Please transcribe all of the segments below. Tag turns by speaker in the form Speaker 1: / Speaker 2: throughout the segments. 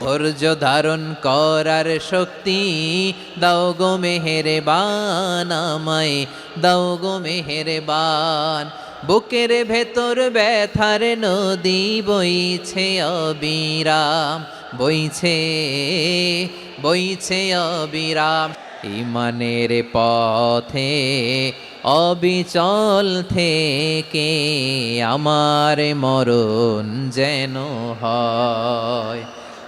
Speaker 1: ধৈর্য ধারণ করার শক্তি, দাও গো মেহেরে বান আমায়, দাও গো মেহেরে বান বুকের ভেতর ব্যথার নদী বইছে অবিরাম, বইছে বইছে অবিরাম। ইমানের পথে, অবিচল থেকে আমার মরণ যেন হয়।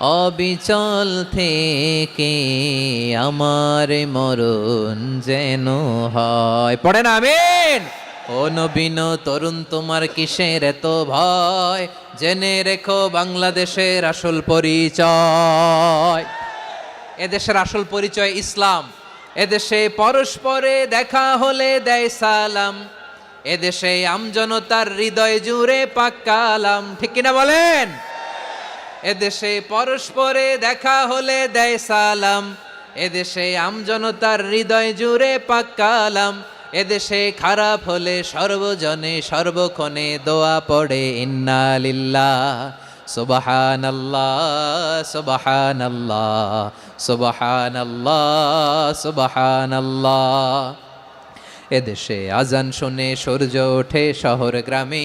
Speaker 1: অবিচল থেকে আমার মরণ যেন হয়। পড়েন আমিন! ও নবীন, তরুণ, তোমার কিসের এত ভয়? জেনে রেখো বাংলাদেশের আসল পরিচয়। এদেশের আসল পরিচয় ইসলাম। এদেশে পরস্পরে দেখা হলে দেয় সালাম। এদেশে আমজনতার হৃদয় জুড়ে পাক্কালাম ঠিক কিনা বলেন? এদেশে পরস্পরে দেখা হলে দেয় সালাম। এদেশে আমজনতার হৃদয় জুড়ে পাক্কালাম এদেশে খারাপ হলে সর্বজনে সর্বক্ষণে দোয়া পড়ে, ইন্না লিল্লাহ সুবাহান আল্লাহ সুবাহান আল্লাহ সুবাহান আল্লাহ সুবাহান আল্লাহ এদেশে আজান শুনে সূর্য ওঠে শহর গ্রামে।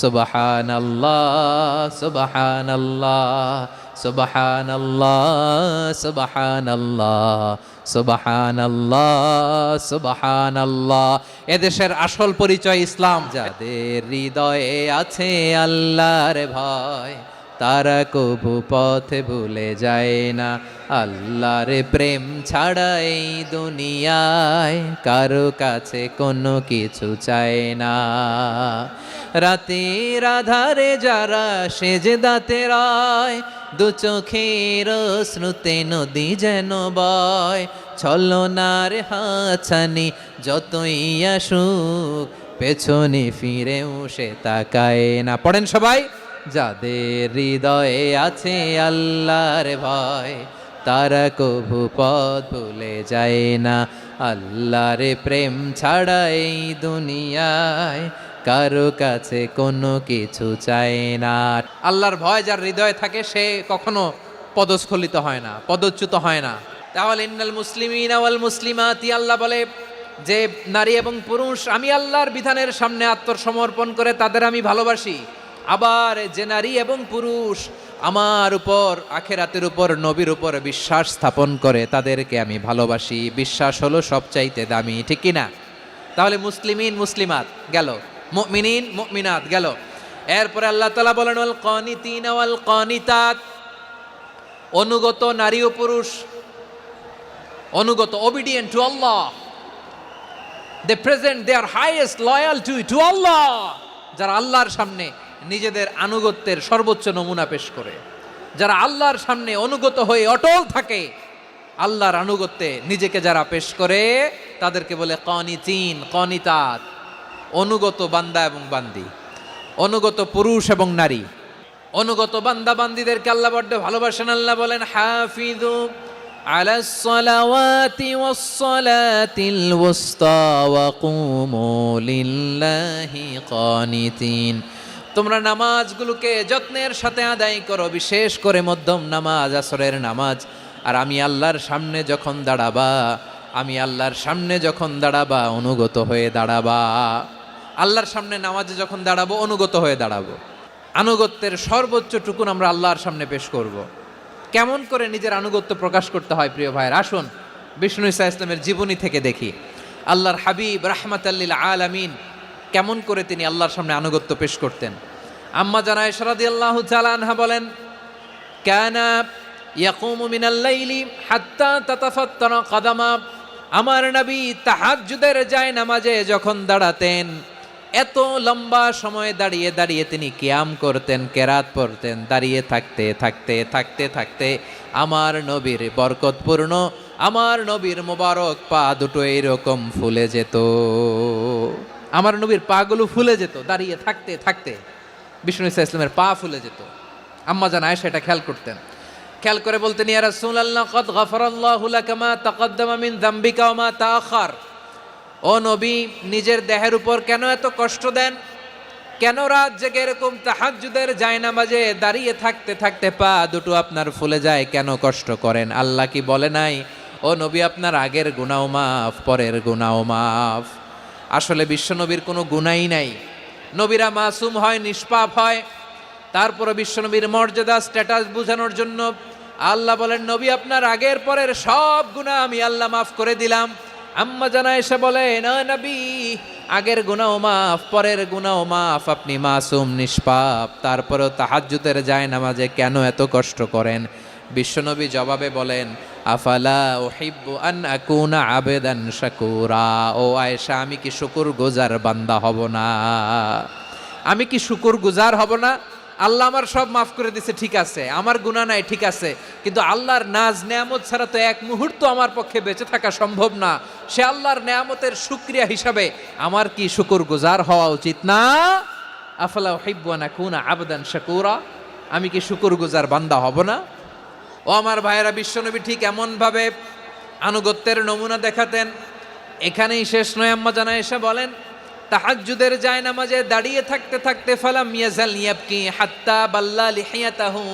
Speaker 1: সুবাহান আল্লাহ সুবাহান আল্লাহ সুবাহান আল্লাহ সুবাহান আল্লাহ সুবাহান আল্লাহ সুবাহান আল্লাহ এদেশের আসল পরিচয় ইসলাম। যাদের হৃদয়ে আছে আল্লাহর ভয়, তারা কবু পথে ভুলে যায় না। আল্লাহর প্রেম ছাড়া এই দুনিয়ায় কারও কাছে কোনো কিছু চায় না। রাতের আধারে যারা সেজে দাঁতে রায় দু চোখের শ্রুতে নদী যেন বয়। ছলনার হাছানি যতই আসুক, পেছনে ফিরেও সে তাকায় না। পড়েন সবাই, যাদের হৃদয়ে আছে আল্লাহর ভয়, তারা কভু পথ ভুলে যায় না। আল্লাহর প্রেম ছাড়া এই দুনিয়ায় কারও কাছে কোনো কিছু চায় না। আল্লাহর ভয় যার হৃদয়ে থাকে, সে কখনো পদস্খলিত হয় না, পদচ্যুত হয় না। তাহলে ইন্নাল মুসলিমিন ওয়াল মুসলিমাতি, আল্লাহ বলে, যে নারী এবং পুরুষ, আমি আল্লাহর বিধানের সামনে আত্মসমর্পণ করে তাদের আমি ভালোবাসি। আবার যে নারী এবং পুরুষ আমার উপর, আখেরাতের উপর, নবীর উপর বিশ্বাস স্থাপন করে তাদেরকে আমি ভালোবাসি। বিশ্বাস হলো সবচাইতে দামি, ঠিক কি না তাহলে মুসলিমিন, মুসলিমাত, গেল। মুমিনিন, মুমিনাত, গেল। এরপরে আল্লাহ তালা বলেন, ওয়াল কনিতিন, ওয়াল কনিতাত। অনুগত নারী ও পুরুষ, অনুগত obedient to Allah they present they are highest loyal to to Allah যারা আল্লাহর সামনে নিজেদের আনুগত্যের সর্বোচ্চ নমুনা পেশ করে যারা আল্লাহর সামনে অনুগত হয়ে অটল থাকে আল্লাহর আনুগত্যে নিজেকে যারা পেশ করে তাদেরকে বলে কনিতিন কনিতাত অনুগত বান্দা এবং বান্দি অনুগত পুরুষ এবং নারী অনুগত বান্দা বান্দিদেরকে আল্লাহ বড্ড ভালোবাসেন আল্লাহ বলেন হাফিদু على الصلوات والصلاة الوسطى وقوموا لله قانتين তোমরা নামাজগুলোকে যত্নের সাথে আদায় করো, বিশেষ করে মধ্যম নামাজ, আসরের নামাজ। আর আমি আল্লাহর সামনে যখন দাঁড়াবা, আমি আল্লাহর সামনে যখন দাঁড়াবা, অনুগত হয়ে দাঁড়াবা। আল্লাহর সামনে নামাজে যখন দাঁড়াবো, অনুগত হয়ে দাঁড়াবো। আনুগত্যের সর্বোচ্চ টুকুন আমরা আল্লাহর সামনে পেশ করব। কেমন করে নিজের আনুগত্য প্রকাশ করতে হয়, প্রিয় ভাইয়ের? আসুন, বিষ্ণু ইসা ইসলামের জীবনী থেকে দেখি। আল্লাহর হাবিব রাহমাতাল্লিল আলামিন কেমন করে তিনি আল্লাহর সামনে আনুগত্য পেশ করতেন। আম্মা জানায় সরাদি আল্লাহ চালানহা বলেন, কানা ইয়াকুমু মিনাল লাইলি হাত্তা তাতাফাত্তারা কাদামা। আমার নবী তাহাজ্জুদের যায় নামাজে যখন দাঁড়াতেন, এত লম্বা সময় দাঁড়িয়ে দাঁড়িয়ে তিনি কিয়াম করতেন, কেরাত পড়তেন, দাঁড়িয়ে থাকতে থাকতে থাকতে থাকতে আমার নবীর বরকতপূর্ণ, আমার নবীর মোবারক পা দুটো এইরকম ফুলে যেত। আমার নবীর পাগুলো ফুলে যেত, দাঁড়িয়ে থাকতে থাকতে। বিষ্ণু ইসা ইসলামের পা ফুলে যেত। আম্মা জান আয়েশা এটা খেয়াল করতেন। খেয়াল করে বলতেন, ইয়া রাসূলুল্লাহ, কদ গফরাল্লাহু লাকা মা তাকদ্দামা মিন যামবিকা ওয়া মা ও নবী, নিজের দেহের উপর কেন এত কষ্ট দেন? কেন রাত জেগে এরকম তাহাজ্জুদের জায়নামাজে দাঁড়িয়ে থাকতে থাকতে পা দুটো আপনার ফুলে যায়, কেন কষ্ট করেন? আল্লাহ কি বলে নাই? ও নবী, আপনার আগের গুনাও মাফ, পরের গুনাও মাফ। আসলে বিশ্বনবীর কোনো গুণাই নাই। নবীরা মাসুম হয়, নিষ্পাপ হয়। তারপরে বিশ্বনবীর মর্যাদা স্ট্যাটাস বোঝানোর জন্য আল্লাহ বলেন, নবী, আপনার আগের পরের সব গুণা আমি আল্লাহ মাফ করে দিলাম। আম্মা জানা এসে বলে, না নবী, আগের গুনাও মাফ, পরের গুনাও মাফ, আপনি মাসুম, নিষ্পাপ। তারপরেও তাহাজ্জুদের যায় নামাজে কেন এত কষ্ট করেন? বিশ্বনবী জবাবে বলেন আফালা ওহিব্বু আন আকুনা আবেদান শাকুরা। ও আয়েশা, আমি কি শুকুর গোজার বান্দা হব না? আমি কি শুকুর গুজার হব না? আল্লাহ আমার সব মাফ করে দিছে, ঠিক আছে। আমার গুণা নাই, ঠিক আছে। কিন্তু আল্লাহর নাজ নেয়ামত ছাড়া তো এক মুহূর্ত আমার পক্ষে বেঁচে থাকা সম্ভব না। সে আল্লাহর নেয়ামতের সুক্রিয়া হিসাবে আমার কি শুকুর গুজার হওয়া উচিত না? আফলা হিব্বানা কুনা আবদান শাকুরা। আমি কি শুকুর গুজার বান্দা হব না? ও আমার ভাইয়েরা, বিশ্বনবী ঠিক এমনভাবে আনুগত্যের নমুনা দেখাতেন। এখানেই শেষ নয়, আম্মা জানা এসে বলেন, তাহাজ্জুদের যায় নামাজে দাঁড়িয়ে থাকতে থাকতে ফালাম ইয়াজাল ইয়াবকি হাত্তা বাল্লা লিহিয়াতাহু।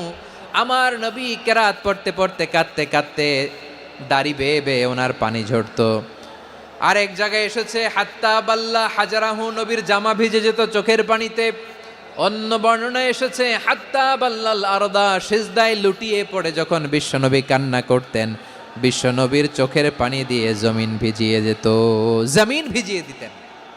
Speaker 1: আমার নবী কেরাত পড়তে পড়তে কাঁদতে কাঁদতে দাড়ি বেয়ে বেয়ে ওনার পানি ঝরতো। আর এক জায়গায় এসেছে, হাত্তা বাল্লা হাজারাহু, নবীর জামা ভিজে যেত চোখের পানিতে। অন্য বর্ণনা এসেছে, হাত্তা বাল্লাল আরদা সিজদায় লুটিয়ে পড়ে যখন বিশ্বনবী কান্না করতেন। বিশ্বনবীর চোখের পানি দিয়ে জমিন ভিজিয়ে যেত। জমিন ভিজিয়ে দিতেন।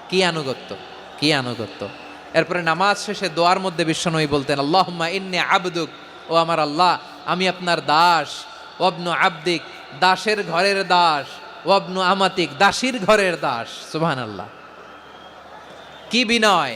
Speaker 1: কি আনুগত্য? কি আনুগত্য? এরপরে নামাজ শেষে দোয়ার মধ্যে বিশ্বনবী বলতেন, আল্লাহুম্মা ইন্নি আবদুক ও আমার আল্লাহ, আমি আপনার দাস ওয়াবনু আবদিক দাসের ঘরের দাস ওয়াবনু আমাতিক দাসীর ঘরের দাস সুবহানাল্লাহ। কি বিনয়!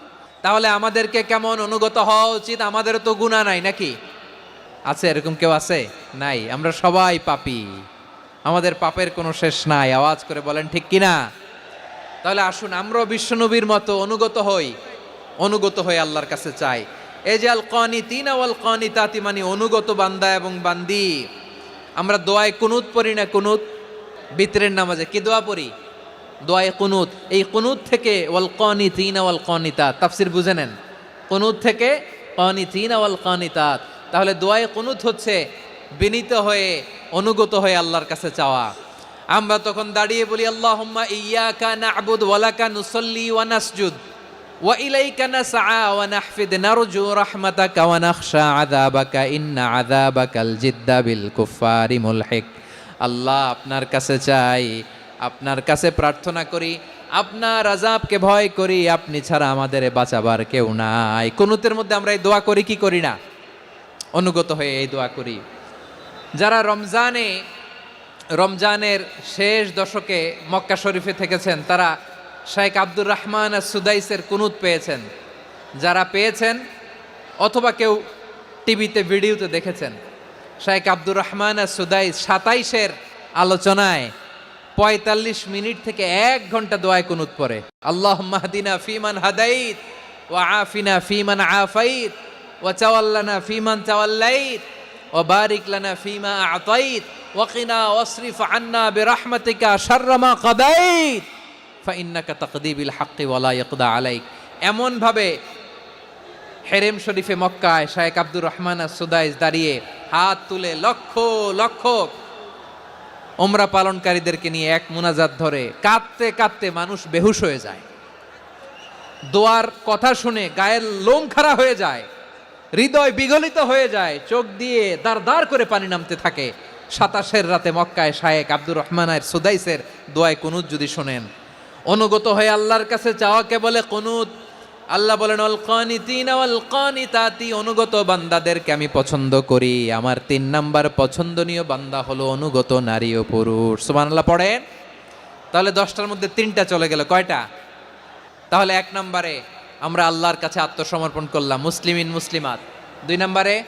Speaker 1: তাহলে আমাদেরকে কেমন অনুগত হওয়া উচিত? আমাদের তো গুণা নাই নাকি? আছে, এরকম কেউ আছে? নাই। আমরা সবাই পাপি। আমাদের পাপের কোনো শেষ নাই। আওয়াজ করে বলেন, ঠিক কিনা? তাহলে আসুন, আমরাও বিশ্বনবীর মতো অনুগত হই। অনুগত হয়ে আল্লাহর কাছে চাই। এই যে আল কনি তিন আল কনি তাতি মানে অনুগত বান্দা এবং বান্দি। আমরা দোয়ায় কুনুত পড়ি না কুনুত? বিতরের নামাজে কি দোয়া পড়ি? দোয়ায় কুনুত। এই কুনুত থেকে ওয়াল কনি তিন ওয়াল কনিতাত। তাফসির বুঝে নেন। কুনুত থেকে কনি তিন ওয়াল কনিতাত। তাহলে দোয়ায় কুনুত হচ্ছে বিনীত হয়ে, অনুগত হয়ে আল্লাহর কাছে চাওয়া। আমরা তখন দাঁড়িয়ে বলি, আল্লাহুম্মা ইয়্যাকা না'বুদু ওয়া লাকা নুসাল্লি ওয়া নাসজুদ। ওয়া ইলাইকা নাসআ ওয়া নাহফিদ। নারজু রাহমাতাকা ওয়া নাখশা আযাবাকা। ইন্না আযাবাকাল জিদ্দা বিল কুফারি মুলহিক। আল্লাহ আপনার কাছে চাই আপনার কাছে প্রার্থনা করি, আপনার আজাবকে ভয় করি, আপনি ছাড়া আমাদের বাঁচাবার কেউ নাই। কুনুতের মধ্যে আমরা এই দোয়া করি, কি করি না? অনুগত হয়ে এই দোয়া করি। যারা রমজানে, রমজানের শেষ দশকে মক্কা শরীফে থেকেছেন, তারা শাইখ আব্দুর রহমান আর সুদাইসের কুনুত পেয়েছেন। যারা পেয়েছেন, অথবা কেউ টিভিতে, ভিডিওতে দেখেছেন শাইখ আব্দুর রহমান আর সুদাইস সাতাইশের আলোচনায় পঁয়তাল্লিশ মিনিট থেকে এক ঘণ্টা দোয়ায় কুনুত পড়ে। আল্লাহ মাহদিনা ফিমান হাদাইত ও আফিনা ফিমান আফাইত ও চাওয়াল্লানা ফিমান চাওয়াল্লাইত ও বারিক লানা ফিমা আতাইত ওয়াকিনা ওয়াসরিফ আন্না বিরহমাতিকা শাররামা কাদাইত। ফাইন্নাকা তাকদিবিল হাক্কি ওয়ালা ইয়াকদা আলাইক। এমন ভাবে হেরেম শরীফে মক্কায় শায়েক আব্দুর রহমান সুদাইস দাঁড়িয়ে হাত তুলে লক্ষ লক্ষ ওমরা পালনকারীদেরকে নিয়ে এক মোনাজাত ধরে কাঁদতে কাঁদতে মানুষ বেহুশ হয়ে যায়। দোয়ার কথা শুনে গায়ের লোম খাড়া হয়ে যায়, হৃদয় বিগলিত হয়ে যায়, চোখ দিয়ে দাঁড় দাঁড় করে পানি নামতে থাকে। সাতাশের রাতে মক্কায় শায়েক আব্দুর রহমানের সুদাইসের দোয়ায় কুনুত যদি শোনেন, অনুগত হয়ে আল্লাহর কাছে চাওয়াকে বলে, কুনুত আল্লাহ বলেন অল কানিতিন ওয়াল কানিতাতি অনুগত বান্দাদেরকে আমি পছন্দ করি। আমার তিন নাম্বার পছন্দনীয় বান্দা হলো অনুগত নারী ও পুরুষ। সুবহানাল্লাহ, পড়েন? তাহলে দশটার মধ্যে তিনটা চলে গেল। কয়টা? তাহলে এক নম্বরে আমরা আল্লাহর কাছে আত্মসমর্পণ করলাম। মুসলিমিন, মুসলিমাত। দুই নম্বরে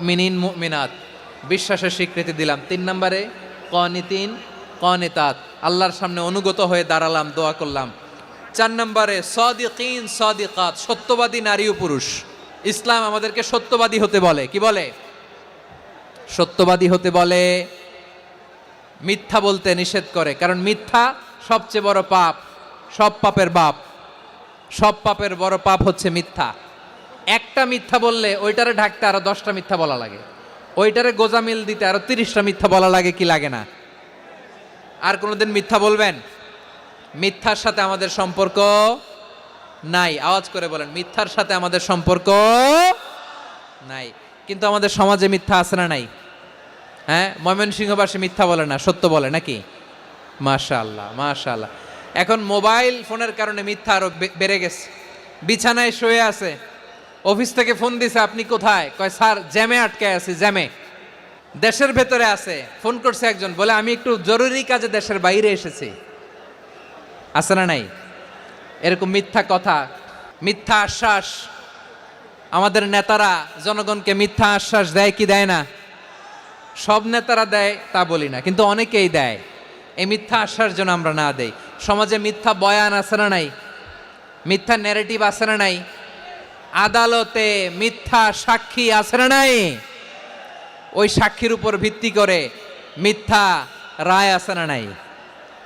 Speaker 1: মিনিন মুমিনাত। বিশ্বাসের স্বীকৃতি দিলাম। তিন নম্বরে কনিতিন, কনিতাত। আল্লাহর সামনে অনুগত হয়ে দাঁড়ালাম, দোয়া করলাম। চার নম্বরে, সদিকিন, সদিকাত, সত্যবাদী নারী ও পুরুষ। ইসলাম আমাদেরকে সত্যবাদী হতে বলে। কি বলে? সত্যবাদী হতে বলে, মিথ্যা বলতে নিষেধ করে। কারণ মিথ্যা সবচেয়ে বড় পাপ, সব পাপের বাপ। সব পাপের বড় পাপ হচ্ছে মিথ্যা। একটা মিথ্যা বললে ওইটারে ঢাকতে আরও দশটা মিথ্যা বলা লাগে। ওইটারে গোজামিল দিতে আরও তিরিশটা মিথ্যা বলা লাগে কি লাগে না। আর কোনোদিন মিথ্যা বলবেন? মিথ্যার সাথে আমাদের সম্পর্ক নাই। আওয়াজ করে বলেন, মিথ্যার সাথে আমাদের সম্পর্ক নাই। কিন্তু আমাদের সমাজে মিথ্যা আছে না নাই? হ্যাঁ? ময়মনসিংহবাসী মিথ্যা বলে না, সত্য বলে নাকি? মাশাআল্লাহ মাশাআল্লাহ। এখন মোবাইল ফোনের কারণে মিথ্যা আরও বেড়ে গেছে। বিছানায় শুয়ে আছে। অফিস থেকে ফোন দিছে, আপনি কোথায়? কয়, স্যার, জ্যামে আটকে আছি, জ্যামে। দেশের ভেতরে আছে। ফোন করছে একজন, বলে, আমি একটু জরুরি কাজে দেশের বাইরে এসেছি। আছে না নাই? এরকম মিথ্যা কথা, মিথ্যা আশ্বাস আমাদের নেতারা জনগণকে মিথ্যা আশ্বাস দেয় কি দেয় না? সব নেতারা দেয়, তা বলি না, কিন্তু অনেকেই দেয়। এই মিথ্যা আশ্বাস যেন আমরা না দেই। সমাজে মিথ্যা বয়ান আছে না নাই? মিথ্যা ন্যারেটিভ আছে না নাই? আদালতে মিথ্যা সাক্ষী আছে না নাই? ওই সাক্ষীর উপর ভিত্তি করে মিথ্যা রায় আছে না নাই?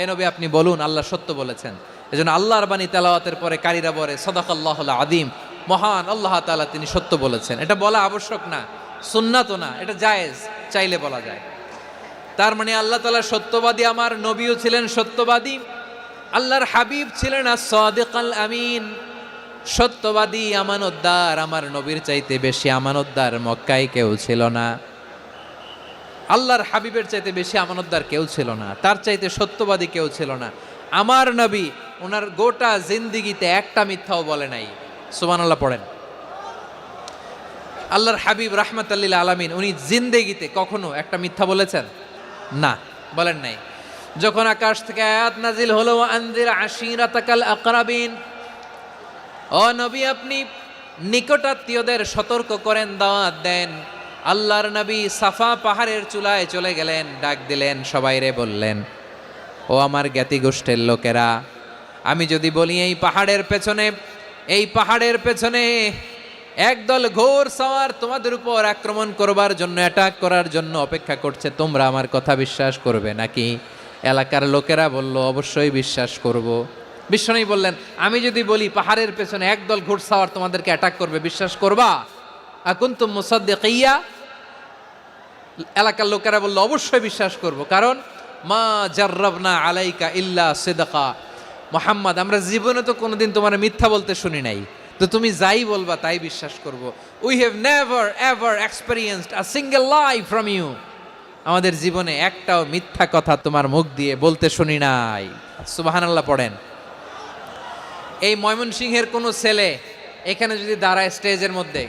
Speaker 1: হে নবী, আপনি বলুন, আল্লাহ সত্য বলেছেন। এজন্য আল্লাহর বাণী তেলাওয়াতের পরে কারিরা বলে, সদাকাল্লাহুল আদিম মহান আল্লাহ তালা তিনি সত্য বলেছেন। এটা বলা আবশ্যক না, সুন্নাতও না, এটা জায়েজ, চাইলে বলা যায়। তার মানে আল্লাহ তালা সত্যবাদী, আমার নবীও ছিলেন সত্যবাদী, আল্লাহর হাবিব ছিলেন আর সাদিক আল আমিন। সত্যবাদী, আমানতদার, আমার নবীর চাইতে বেশি আমানতদার মক্কায় কেউ ছিল না। আল্লাহর হাবিবের চাইতে বেশি আমানতদার কেউ ছিল না, তার চাইতে সত্যবাদী কেউ ছিল না। আমার নবী ওনার গোটা জিন্দিগিতে একটা মিথ্যাও বলে নাই। সুমান আল্লাহ পড়েন। আল্লাহর হাবিব রাহমাতাল্লিল আলামিন, উনি জিন্দেগিতে কখনো একটা মিথ্যা বলেছেন? না, বলেন নাই। যখন আকাশ থেকে আয়াত নাজিল হলো আনজির আশিরাতাকাল আকরাবিন ও নবী, আপনি নিকটাত্মীয়দের সতর্ক করেন, দাওয়াত দেন। আল্লাহর নবী সাফা পাহাড়ের চুলায় চলে গেলেন, ডাক দিলেন সবাইরে বললেন, ও আমার জ্ঞাতি গোষ্ঠের লোকেরা, আমি যদি বলি এই পাহাড়ের পেছনে, এই পাহাড়ের পেছনে একদল ঘোর সাওয়ার তোমাদের উপর আক্রমণ করবার জন্য অ্যাটাক করার জন্য অপেক্ষা করছে, তোমরা আমার কথা বিশ্বাস করবে নাকি? এলাকার লোকেরা বলল, অবশ্যই বিশ্বাস করব। বিশ্বনবী বললেন, আমি যদি বলি পাহাড়ের পেছনে একদল ঘোড়সাওয়ার তোমাদেরকে অ্যাটাক করবে, বিশ্বাস করবা? এখন তো মুসাদ্দিকিয়া। এলাকার লোকেরা বলল, অবশ্যই বিশ্বাস করব। কারণ, মা জার্রাবনা আলাইকা ইল্লা সিদাকা। মোহাম্মদ, আমরা জীবনে তো কোনোদিন তোমার মিথ্যা বলতে শুনি নাই। তো তুমি যাই বলবা, তাই বিশ্বাস করব। We have never ever experienced a single life from you আমাদের জীবনে একটাও মিথ্যা কথা তোমার মুখ দিয়ে বলতে শুনি নাই। সুবাহানাল্লাহ পড়েন। এই ময়মনসিংহের কোনো ছেলে এখানে যদি দাঁড়ায় স্টেজের মধ্যে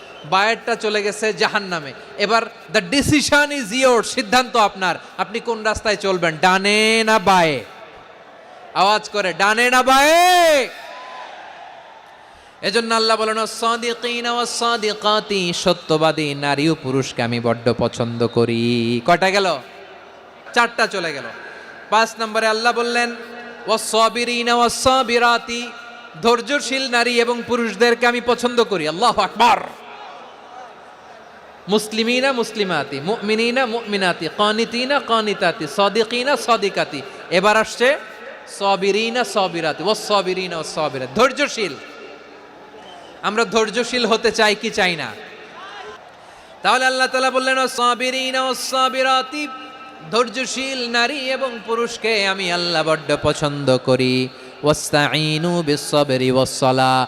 Speaker 1: বায়েরটা চলে গেছে জাহান্নামে। এবার দ্য ডিসিশন ইজ ইয়োর সিদ্ধান্ত আপনার। আপনি কোন রাস্তায় চলবেন? ডানে না বায়ে? আওয়াজ করে, ডানে না বায়ে? এজন্য আল্লাহ বলেন সাদিকাতি সত্যবাদী নারী ও পুরুষকে আমি বড্ড পছন্দ করি। কয়টা গেল? চারটা চলে গেল। পাঁচ নম্বরে আল্লাহ বললেন ওয়াসাবিরাতি ধৈর্যশীল নারী এবং পুরুষদেরকে আমি পছন্দ করি। আল্লাহ আকবার। মুসলিমিনা মুসলিমাতি, মুমিনিনা মুমিনাতি, কানিতিনা কানিতাতি, সাদিকিনা সদিকাতি। এবার আসছে সবিরিনা সবিরাতি ও সাবিরাতি ওয়াসাবিরিনা ওয়াসাবিরাত ধৈর্যশীল। আমরা ধৈর্যশীল হতে চাই কি চাই না? তাহলে আল্লাহ তালা বললেন সাবিরিন সাবিরাতি ধৈর্যশীল নারী এবং পুরুষকে আমি আল্লাহ বড্ড পছন্দ করি। ওয়াস্তাইনু বিসসাবরি ওয়াসসালা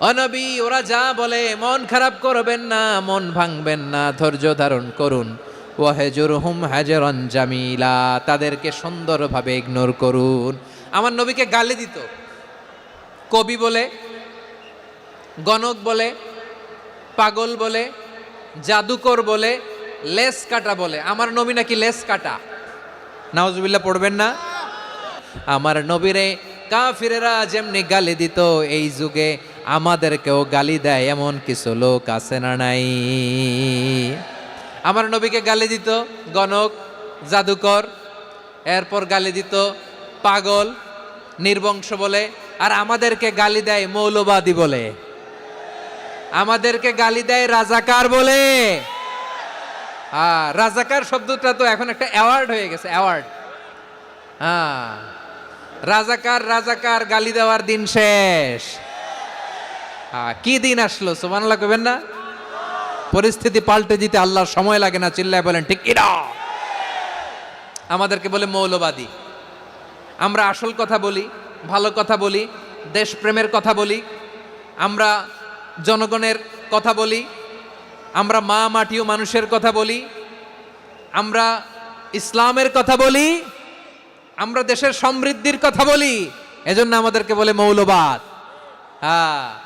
Speaker 1: অনবী, ওরা যা বলে, মন খারাপ করবেন না, মন ভাঙবেন না, ধৈর্য ধারণ করুন। ওয়াহেজুরহুম হাজরান জামিলা, তাদেরকে সুন্দরভাবে ইগনোর করুন। আমার নবীকে গালি দিত। কবি বলে, গণক বলে, পাগল বলে, জাদুকর বলে, লেস কাটা বলে। আমার নবী নাকি লেস কাটা? নাওজুবিল্লাহ পড়বেন না? আমার নবীরে কাফিরেরা যেমনি গালি দিত, এই যুগে আমাদেরকেও গালি দেয় এমন কিছু লোক আছে না নাই? আমার নবীকে গালি দিত গণক, জাদুকর, এরপর গালি দিত পাগল, নির্বংশ বলে, আর আমাদেরকে গালি দেয় মৌলবাদী বলে। আমাদেরকে গালি দেয় রাজাকার বলে। হ্যাঁ রাজাকার শব্দটা তো এখন একটা অ্যাওয়ার্ড হয়ে গেছে অ্যাওয়ার্ড হ্যাঁ রাজাকার রাজাকার, গালি দেওয়ার দিন শেষ। কি দিন আসলো? সুবহানাল্লাহ কবেন না? পরিস্থিতি পাল্টে দিতে আল্লাহর সময় লাগে না, চিল্লায় বলেন, ঠিক কিনা? আমাদেরকে বলে মৌলবাদী। আমরা আসল কথা বলি, ভালো কথা বলি, দেশপ্রেমের কথা বলি, আমরা জনগণের কথা বলি, আমরা মা মাটি ও মানুষের কথা বলি, আমরা ইসলামের কথা বলি, আমরা দেশের সমৃদ্ধির কথা বলি, এজন্য আমাদেরকে বলে মৌলবাদ। হ্যাঁ।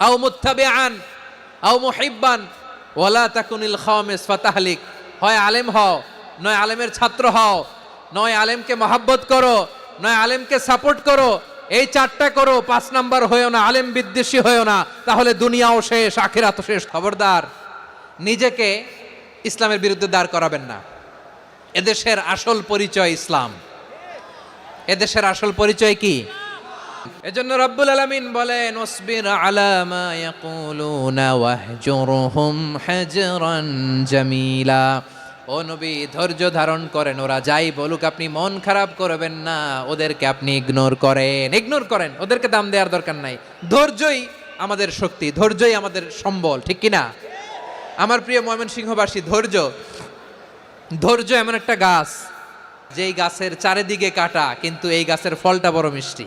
Speaker 1: আও মুত্তাবিআন, আও মুহিব্বান, ওয়ালা তাকুনিল খাওয়ামিস ফাতাহলিক। হয় আলেম হও, নয় আলেমের ছাত্র হও, নয় আলেমকে মহাব্বত করো, নয় আলেমকে সাপোর্ট করো, এই চারটা করো, পাঁচ নাম্বার হয়েও না, আলেম বিদ্বেষী হয়েও না, তাহলে দুনিয়াও শেষ আখিরাত শেষ, খবরদার। নিজেকে ইসলামের বিরুদ্ধে দাঁড় করাবেন না। এদেশের আসল পরিচয় ইসলাম। এদেশের আসল পরিচয় কি? এজন্য রব্বুল আলামিন বলেন ওসবির আলা মা ইয়াকুলুনা ওয়াহজুরহুম হাজরান জামিলা। ও নবী, ধৈর্য ধারণ করেন, ওরা যাই বলুক, আপনি মন খারাপ করবেন না, ওদেরকে আপনি ইগনোর করেন। ইগনোর করেন, ওদেরকে দাম দেওয়ার দরকার নাই। ধৈর্যই আমাদের শক্তি, ধৈর্যই আমাদের সম্বল, ঠিক কিনা আমার প্রিয় ময়মনসিংহবাসী, ধৈর্য। ধৈর্য এমন একটা গাছ, যেই গাছের চারিদিকে কাটা, কিন্তু এই গাছের ফলটা বড় মিষ্টি।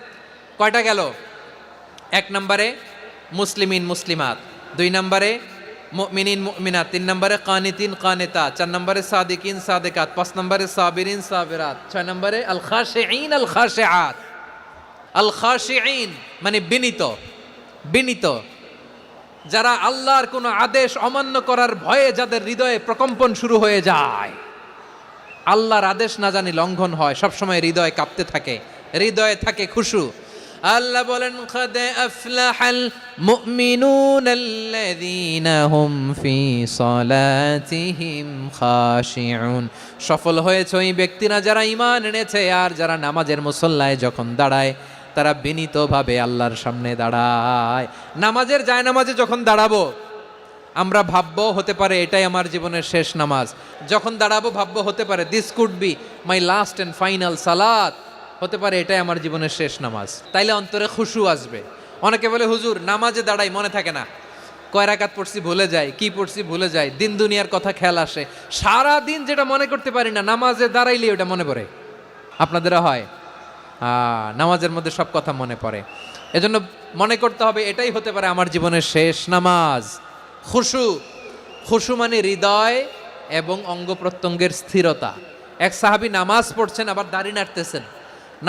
Speaker 1: কয়টা গেল? এক নম্বরে মুসলিমিন, মুসলিমাত। দুই নম্বরে মিনিন মুমিনাত। তিন নম্বরে কানিতিন কানেতা চার নম্বরে সাদিকিন, সাদেকাত। পাঁচ নম্বরে সাবিরিন, সাবিরাত। ছয় নম্বরে আল খাশিঈন আল খাশিআত আল খাশিঈন মানে বিনীত। বিনীত। যারা আল্লাহর কোনো আদেশ অমান্য করার ভয়ে যাদের হৃদয়ে প্রকম্পন শুরু হয়ে যায়, আল্লাহর আদেশ না জানি লঙ্ঘন হয়। সবসময় হৃদয় কাঁপতে থাকে। হৃদয়ে থাকে খুশু। আল্লাহ বলেন, খাদে আফলাহাল মুমিনুন আল্লাযীনা হুম ফি সালাতিহিম খাশিউন। সফল হয়েছে ওই ব্যক্তিরা যারা ঈমান এনেছে আর যারা নামাজের মুসল্লায় যখন দাঁড়ায়, তারা বিনীতভাবে আল্লাহর সামনে দাঁড়ায়। নামাজের যায় নামাজে যখন দাঁড়াবো, আমরা ভাববো হতে পারে এটাই আমার জীবনের শেষ নামাজ। যখন দাঁড়াবো, ভাববো হতে পারে this could be my last and final সালাত হতে পারে এটাই আমার জীবনের শেষ নামাজ। তাইলে অন্তরে খুশু আসবে। অনেকে বলে, হুজুর, নামাজে দাঁড়াই, মনে থাকে না। কয় রাকাত পড়ছি, ভুলে যাই। কি পড়ছি, ভুলে যাই। দিন দুনিয়ার কথা খেয়াল আসে। সারা দিন যেটা মনে করতে পারি না, নামাজে দাঁড়াইলে ওটা মনে পড়ে। আপনাদেরও হয়? নামাজের মধ্যে সব কথা মনে পড়ে। এজন্য মনে করতে হবে, এটাই হতে পারে আমার জীবনের শেষ নামাজ। খুশু। খুশু মানে হৃদয় এবং অঙ্গ প্রত্যঙ্গের স্থিরতা। এক সাহাবি নামাজ পড়ছেন, আবার দাড়ি নাড়তেছেন।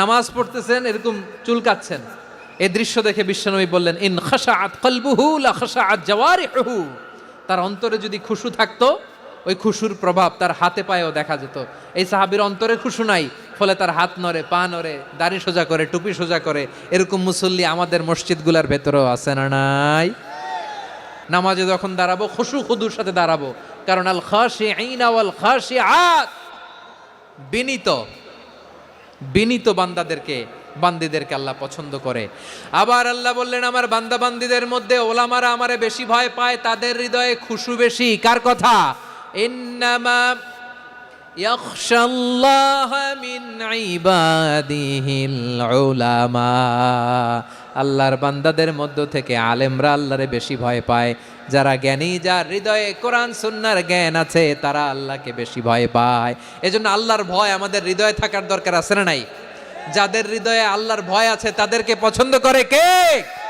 Speaker 1: নামাজ পড়তেছেন, এরকম চুলকাচ্ছেন এই দৃশ্য দেখে বিশ্বনবী বললেন, ইন খাশাআত কলবুহু লা খাশাআত জাওয়ারিহুহু। তার অন্তরে যদি খুশু থাকতো, ওই খুশুর প্রভাব তার হাতে পায়েও দেখা যেত। এই সাহাবির অন্তরে খুশু নাই, ফলে তার হাত নড়ে, পা নড়ে, দাড়ি সোজা করে, টুপি সোজা করে, এরকম মুসল্লি আমাদের মসজিদগুলোর ভেতরেও আছে না নাই? নামাজে যখন দাঁড়াবো, খুশু খুদুর সাথে দাঁড়াবো, কারণ আল খাসি আইনাওয়াল খাসি আত বিনীত। বিনীত বান্দাদেরকে, বান্দিদেরকে আল্লাহ পছন্দ করে। আবার আল্লাহ বললেন, আমার বান্দা বান্দিদের মধ্যে ওলামারা আমারে বেশি ভয় পায়, তাদের হৃদয়ে খুশু বেশি। কার কথা? ইন্নামা আল্লাহর বান্দাদের মধ্য থেকে আলেমরা আল্লাহরে বেশি ভয় পায়। যারা জ্ঞানী, যার হৃদয়ে কোরআন, সুন্নার জ্ঞান আছে, তারা আল্লাহকে বেশি ভয় পায়। এজন্য আল্লাহর ভয় আমাদের হৃদয়ে থাকার দরকার আছে না নাই? যাদের হৃদয়ে আল্লাহর ভয় আছে, তাদেরকে পছন্দ করে কে?